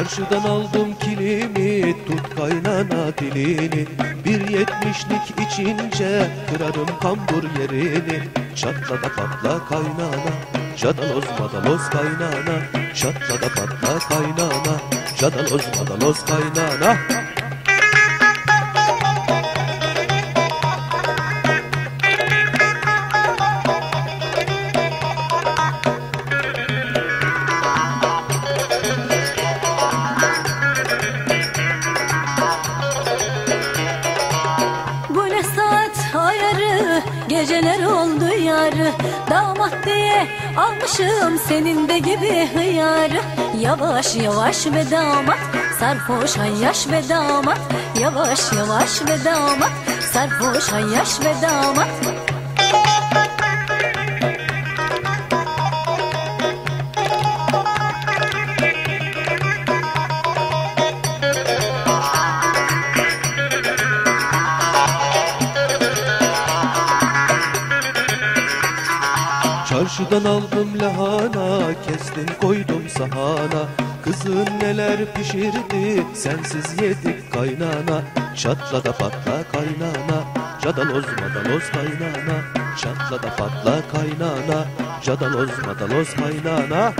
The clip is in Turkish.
Çarşıdan aldım kilimi tut kaynana dilini. Bir yetmişlik içince kırarım kambur yerini. Çatla da patla kaynana Cadaloz madaloz kaynana. Çatla da patla kaynana Cadaloz madaloz kaynana saat ayarı Geceler oldu yarı. Damat diye almışım Senin de gibi hıyarı. Yavaş yavaş ve damat Sarhoş yaş ve damat. Yavaş yavaş ve damat Sarhoş yaş ve damat Çarşıdan aldım lahana Kestim koydum sahana. Kızın neler pişirdi Sensiz yedik kaynana. Çatla da patla kaynana Cadaloz madaloz kaynana. Çatla da patla kaynana Cadaloz madaloz kaynana